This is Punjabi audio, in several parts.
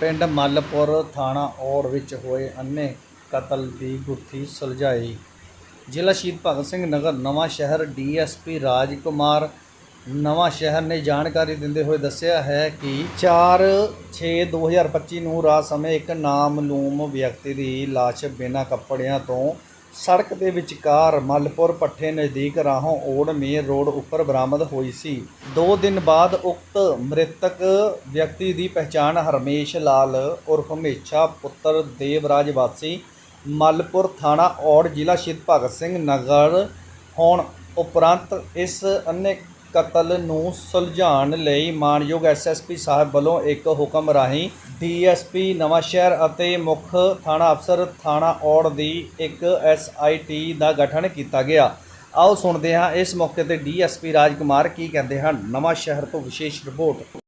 ਪਿੰਡ ਮੱਲਪੁਰ ਥਾਣਾ ਔੜ ਵਿੱਚ ਹੋਏ ਅੰਨੇ ਕਤਲ ਦੀ ਗੁੱਥੀ ਸੁਲਝਾਈ। ਜ਼ਿਲ੍ਹਾ ਸ਼ਹੀਦ ਭਗਤ ਸਿੰਘ ਨਗਰ ਨਵਾਂ ਸ਼ਹਿਰ ਡੀਐਸਪੀ ਰਾਜਕੁਮਾਰ ਨਵਾਂ ਸ਼ਹਿਰ ਨੇ ਜਾਣਕਾਰੀ ਦਿੰਦੇ ਹੋਏ ਦੱਸਿਆ ਹੈ ਕਿ 4/6/2025 ਨੂੰ ਰਾਤ ਸਮੇਂ ਇੱਕ ਨਾਮਲੂਮ ਵਿਅਕਤੀ ਦੀ ਲਾਸ਼ ਬਿਨਾਂ ਕੱਪੜਿਆਂ ਤੋਂ ਸੜਕ ਦੇ ਵਿਚਕਾਰ ਮੱਲਪੁਰ ਪੱਠੇ ਨਜ਼ਦੀਕ ਰਾਹੋਂ ਓੜ ਮੇਨ ਰੋਡ ਉੱਪਰ ਬਰਾਮਦ ਹੋਈ ਸੀ। ਦੋ ਦਿਨ ਬਾਅਦ ਉਕਤ ਮ੍ਰਿਤਕ ਵਿਅਕਤੀ ਦੀ ਪਛਾਣ ਹਰਮੇਸ਼ ਲਾਲ ਉਰਫ ਮੇਛਾ ਪੁੱਤਰ ਦੇਵਰਾਜ ਵਾਸੀ ਮੱਲਪੁਰ ਥਾਣਾ ਔੜ ਜ਼ਿਲ੍ਹਾ ਸ਼ਹੀਦ ਭਗਤ ਸਿੰਘ ਨਗਰ ਹੋਣ ਉਪਰੰਤ ਇਸ ਅੰਨੇ ਕਤਲ ਨੂੰ ਸੁਲਝਾਉਣ ਲਈ ਮਾਨਯੋਗ ਐਸਐਸਪੀ ਸਾਹਿਬ ਵੱਲੋਂ ਇੱਕ ਹੁਕਮ ਰਾਹੀਂ ਡੀਐਸਪੀ ਨਵਾਂਸ਼ਹਿਰ ਅਤੇ ਮੁੱਖ ਥਾਣਾ ਅਫਸਰ ਥਾਣਾ ਔੜ ਦੀ ਇੱਕ ਐਸਆਈਟੀ ਦਾ ਗਠਨ ਕੀਤਾ ਗਿਆ। ਆਓ ਸੁਣਦੇ ਹਾਂ ਇਸ ਮੌਕੇ ਤੇ ਡੀਐਸਪੀ ਰਾਜਕੁਮਾਰ ਕੀ ਕਹਿੰਦੇ ਹਨ। ਨਵਾਂਸ਼ਹਿਰ ਤੋਂ ਵਿਸ਼ੇਸ਼ ਰਿਪੋਰਟ।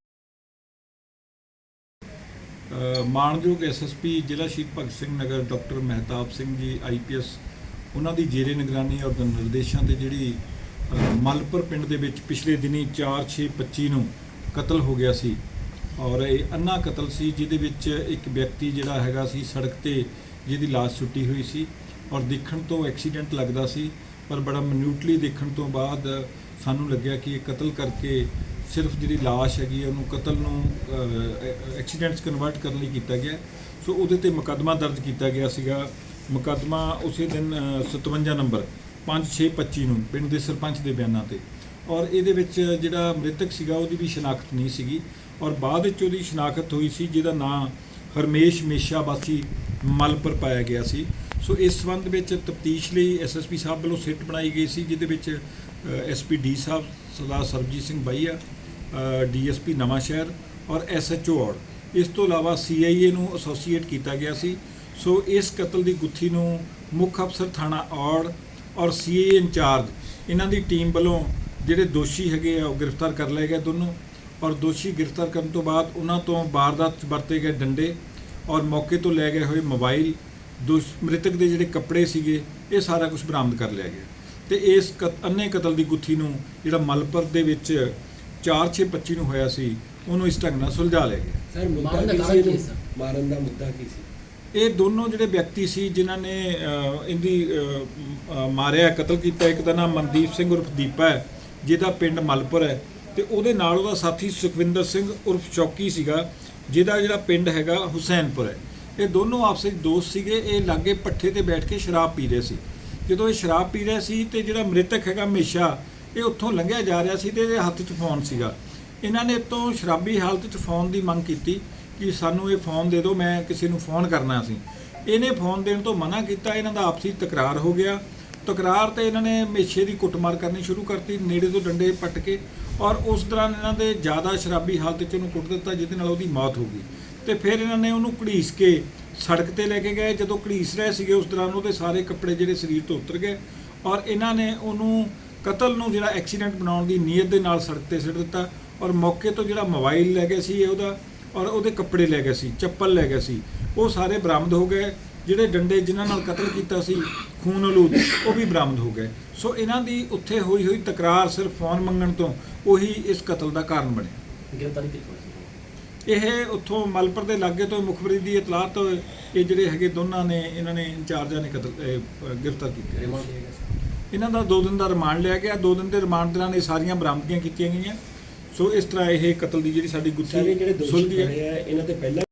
ਅ, ਮਾਣਯੋਗ ਐਸਐਸਪੀ ਜ਼ਿਲ੍ਹਾ ਸ਼ਹੀਦ ਭਗਤ ਸਿੰਘ ਨਗਰ ਡਾਕਟਰ ਮਹਿਤਾਬ ਸਿੰਘ ਜੀ ਆਈਪੀਐਸ ਉਹਨਾਂ ਦੀ ਜੇਰੇ ਨਿਗਰਾਨੀ ਔਰ ਨਿਰਦੇਸ਼ਾਂ ਤੇ ਜਿਹੜੀ ਮਲਪੁਰ ਪਿੰਡ ਦੇ ਵਿੱਚ ਪਿਛਲੇ ਦਿਨੀ 4/6/25 ਨੂੰ ਕਤਲ ਹੋ ਗਿਆ ਸੀ ਔਰ ਇਹ ਅੰਨਾ ਕਤਲ ਸੀ ਜਿਹਦੇ ਵਿੱਚ ਇੱਕ ਵਿਅਕਤੀ ਜਿਹੜਾ ਹੈਗਾ ਸੀ ਸੜਕ ਤੇ ਜਿਹਦੀ ਲਾਸ਼ ਸੁੱਟੀ ਹੋਈ ਸੀ ਔਰ ਦੇਖਣ ਤੋਂ ਐਕਸੀਡੈਂਟ ਲੱਗਦਾ ਸੀ ਪਰ ਬੜਾ ਮਿਨੂਟਲੀ ਦੇਖਣ ਤੋਂ ਬਾਅਦ ਸਾਨੂੰ ਲੱਗਿਆ ਕਿ ਇਹ ਕਤਲ ਕਰਕੇ ਸਿਰਫ ਜਿਹੜੀ ਲਾਸ਼ ਹੈਗੀ ਹੈ ਉਹਨੂੰ ਕਤਲ ਨੂੰ ਐਕਸੀਡੈਂਟਸ ਕਨਵਰਟ ਕਰਨ ਲਈ ਕੀਤਾ ਗਿਆ। ਸੋ ਉਹਦੇ ਤੇ ਮੁਕੱਦਮਾ ਦਰਜ ਕੀਤਾ ਗਿਆ ਸੀਗਾ। ਮੁਕੱਦਮਾ ਉਸੇ ਦਿਨ ਅ, 57 ਨੰਬਰ 5625 ਨੂੰ, ਪਿੰਡ ਦੇ ਸਰਪੰਚ ਦੇ ਬਿਆਨਾਂ ਤੇ। ਔਰ ਇਹਦੇ ਵਿੱਚ ਜਿਹੜਾ ਮ੍ਰਿਤਕ ਸੀਗਾ, ਉਹਦੀ ਵੀ ਸ਼ਨਾਖਤ ਨਹੀਂ ਸੀਗੀ। ਔਰ ਬਾਅਦ ਵਿੱਚ ਉਹਦੀ ਸ਼ਨਾਖਤ ਹੋਈ ਸੀ, ਜਿਹਦਾ ਨਾਂ ਹਰਮੇਸ਼ ਮੇਸ਼ਾ ਵਾਸੀ ਮਲਪੁਰ ਪਾਇਆ ਗਿਆ ਸੀ। ਸੋ ਇਸ ਸੰਬੰਧ ਵਿੱਚ ਤਫਤੀਸ਼ ਲਈ ਐਸਐਸਪੀ ਸਾਹਿਬ ਵੱਲੋਂ ਸਿੱਟ ਬਣਾਈ ਗਈ ਸੀ, ਜਿਹਦੇ ਵਿੱਚ ਐਸਪੀ ਡੀ ਸਾਹਿਬ, ਸਰਦਾਰ ਸਰਬਜੀਤ ਸਿੰਘ ਬਾਈਆ ਡੀਐਸਪੀ ਨਵਾਂ ਸ਼ਹਿਰ ਔਰ ਐਸਐਚਓ ਔੜ। ਇਸ ਤੋਂ ਇਲਾਵਾ ਸੀਆਈਏ ਨੂੰ ਐਸੋਸੀਏਟ ਕੀਤਾ ਗਿਆ ਸੀ। ਸੋ ਇਸ ਕਤਲ ਦੀ ਗੁੱਥੀ ਨੂੰ ਮੁੱਖ ਅਫਸਰ ਥਾਣਾ ਔੜ ਔਰ ਸੀਏ ਇੰਚਾਰਜ ਇਹਨਾਂ ਦੀ ਟੀਮ ਵੱਲੋਂ ਜਿਹੜੇ ਦੋਸ਼ੀ ਹੈਗੇ ਆ ਉਹ ਗ੍ਰਿਫਤਾਰ ਕਰ ਲਏ ਗਏ ਦੋਨੋਂ ਔਰ ਦੋਸ਼ੀ ਗ੍ਰਿਫਤਾਰ ਕਰਨ ਤੋਂ ਬਾਅਦ ਉਹਨਾਂ ਤੋਂ ਵਾਰਦਾਤ 'ਚ ਵਰਤੇ ਗਏ ਡੰਡੇ ਔਰ ਮੌਕੇ ਤੋਂ ਲੈ ਗਏ ਹੋਏ ਮੋਬਾਈਲ ਦੋਸ਼ ਮ੍ਰਿਤਕ ਦੇ ਜਿਹੜੇ ਕੱਪੜੇ ਸੀਗੇ ਇਹ ਸਾਰਾ ਕੁਝ ਬਰਾਮਦ ਕਰ ਲਿਆ ਗਿਆ ਤੇ ਇਸ ਅੰਨੇ ਕਤਲ ਦੀ ਗੁੱਥੀ ਨੂੰ ਜਿਹੜਾ ਮਲਪੁਰ ਦੇ ਵਿੱਚ 4/6/25 ਨੂੰ ਹੋਇਆ ਸੀ ਉਹਨੂੰ ਇਸ ਢੰਗ ਨਾਲ ਸੁਲਝਾ ਲਿਆ ਗਿਆ ਸਰ ਮੁੱਦਾ ਮਾਰਨ ਦਾ ਕੀ ਕਾਰਨ ਸੀ ਕੀ ਇਹਨੂੰ? ਸੀ? ਮਾਰਨ ਦਾ ਮੁੱਦਾ ਕੀ ਸੀ ਇਹ ਦੋਨੋਂ ਜਿਹੜੇ ਵਿਅਕਤੀ ਸੀ ਜਿਨ੍ਹਾਂ ਨੇ ਇਹਦੀ ਮਾਰਿਆ, ਕਤਲ ਕੀਤਾ, ਇੱਕ ਦਾ ਨਾਮ ਮਨਦੀਪ ਸਿੰਘ ਉਰਫ ਦੀਪਾ ਹੈ, ਜਿਹਦਾ ਪਿੰਡ ਮਲਪੁਰ ਹੈ, ਤੇ ਉਹਦੇ ਨਾਲ ਉਹਦਾ ਸਾਥੀ ਸੁਖਵਿੰਦਰ ਸਿੰਘ ਉਰਫ ਚੌਕੀ ਸੀਗਾ, ਜਿਹਦਾ ਜਿਹੜਾ ਪਿੰਡ ਹੈਗਾ ਹੁਸੈਨਪੁਰ ਹੈ। ਇਹ ਦੋਨੋਂ ਆਪਸ ਦੋਸਤ ਸੀਗੇ, ਇਹ ਲਾਗੇ ਪੱਠੇ ਤੇ ਬੈਠ ਕੇ ਸ਼ਰਾਬ ਪੀ ਰਹੇ ਸੀ। ਜਦੋਂ ਇਹ ਸ਼ਰਾਬ ਪੀ ਰਿਹਾ ਸੀ ਤੇ ਜਿਹੜਾ ਮ੍ਰਿਤਕ ਹੈਗਾ ਹਮੇਸ਼ਾ, ਇਹ ਉੱਥੋਂ ਲੰਘਿਆ ਜਾ ਰਿਹਾ ਸੀ ਤੇ ਇਹਦੇ ਹੱਥ 'ਚ ਫੋਨ ਸੀਗਾ। ਇਹਨਾਂ ਨੇ ਤੋਂ ਸ਼ਰਾਬੀ ਹਾਲਤ 'ਚ ਫੋਨ ਦੀ ਮੰਗ ਕੀਤੀ ਕਿ ਸਾਨੂੰ ਇਹ ਫੋਨ ਦੇ ਦਿਓ, ਮੈਂ ਕਿਸੇ ਨੂੰ ਫੋਨ ਕਰਨਾ ਸੀ। ਇਹਨੇ ਫੋਨ ਦੇਣ ਤੋਂ ਮਨਾ ਕੀਤਾ, ਇਹਨਾਂ ਦਾ ਆਪਸੀ ਤਕਰਾਰ ਹੋ ਗਿਆ। ਤਕਰਾਰ ਤੇ ਇਹਨਾਂ ਨੇ ਮੇਛੇ ਦੀ ਕੁੱਟਮਾਰ ਕਰਨੀ ਸ਼ੁਰੂ ਕਰਤੀ, ਨੇੜੇ ਤੋਂ ਡੰਡੇ ਪੱਟ ਕੇ ਔਰ ਉਸ ਦੌਰਾਨ ਇਹਨਾਂ ਦੇ ਜ਼ਿਆਦਾ ਸ਼ਰਾਬੀ ਹਾਲਤ 'ਚ ਉਹਨੂੰ ਕੁੱਟ ਦਿੱਤਾ, ਜਿਹਦੇ ਨਾਲ ਉਹਦੀ ਮੌਤ ਹੋ ਗਈ। ਤੇ ਫਿਰ ਇਹਨਾਂ ਨੇ ਉਹਨੂੰ ਘੜੀਸ ਕੇ ਸੜਕ ਤੇ ਲੈ ਕੇ ਗਏ। ਜਦੋਂ ਘੜੀਸ ਰਹੇ ਸੀਗੇ, ਉਸ ਦੌਰਾਨ ਉਹਦੇ ਸਾਰੇ ਕੱਪੜੇ ਜਿਹੜੇ ਸਰੀਰ ਤੋਂ ਉਤਰ ਗਏ ਔਰ ਇਹਨਾਂ ਨੇ ਉਹਨੂੰ ਕਤਲ ਨੂੰ ਜਿਹੜਾ ਐਕਸੀਡੈਂਟ ਬਣਾਉਣ ਦੀ ਨੀਅਤ ਦੇ ਨਾਲ ਸੜਕ ਤੇ ਸਿੱਟ ਦਿੱਤਾ ਔਰ ਮੌਕੇ ਤੋਂ ਜਿਹੜਾ ਮੋਬਾਈਲ ਲੈ ਗਿਆ ਸੀ ਉਹਦਾ ਔਰ ਉਹਦੇ ਕੱਪੜੇ ਲੈ ਗਏ ਸੀ ਚੱਪਲ ਲੈ ਗਏ ਸੀ। ਉਹ ਸਾਰੇ ਬਰਾਮਦ ਹੋ ਗਏ। ਜਿਹੜੇ ਡੰਡੇ ਜਿਨ੍ਹਾਂ ਨਾਲ ਕਤਲ ਕੀਤਾ ਸੀ ਖੂਨ ਆਲੂਦ ਉਹ ਵੀ ਬਰਾਮਦ ਹੋ ਗਏ। ਸੋ ਇਹਨਾਂ ਦੀ ਉੱਥੇ ਹੋਈ ਹੋਈ ਤਕਰਾਰ ਸਿਰਫ ਫੋਨ ਮੰਗਣ ਤੋਂ ਉਹੀ ਇਸ ਕਤਲ ਦਾ ਕਾਰਨ ਬਣਿਆ। ਗ੍ਰਿਫਤਾਰੀ ਕਿੱਥੋਂ ਇਹ ਉੱਥੋਂ ਮਲਪੁਰ ਦੇ ਲਾਗੇ ਤੋਂ ਮੁਖਬਰੀ ਦੀ ਇਤਲਾਹ ਤੋਂ ਇਹ ਜਿਹੜੇ ਹੈਗੇ ਦੋਨਾਂ ਨੇ ਇਹਨਾਂ ਨੇ ਇੰਚਾਰਜਾਂ ਨੇ ਕਤਲ ਗ੍ਰਿਫਤਾਰ ਕੀਤੇ। ਇਹਨਾਂ ਦਾ 2 ਦਿਨ ਦਾ ਰਿਮਾਂਡ ਲਿਆ ਗਿਆ। 2 ਦਿਨ ਦੇ ਰਿਮਾਂਡ ਦੌਰਾਨ ਇਹ ਸਾਰੀਆਂ ਬਰਾਮਦਗੀਆਂ ਕੀਤੀਆਂ ਗਈਆਂ। ਸੋ ਇਸ ਤਰ੍ਹਾਂ ਇਹ ਕਤਲ ਦੀ ਜਿਹੜੀ ਸਾਡੀ ਸਾਰੇ ਜਿਹੜੇ ਗੁੱਥੀ ਦੋਸ਼ੀ ਸੁਲਝੀ ਹੈ। ਆ ਇਹਨਾਂ ਤੇ ਪਹਿਲਾਂ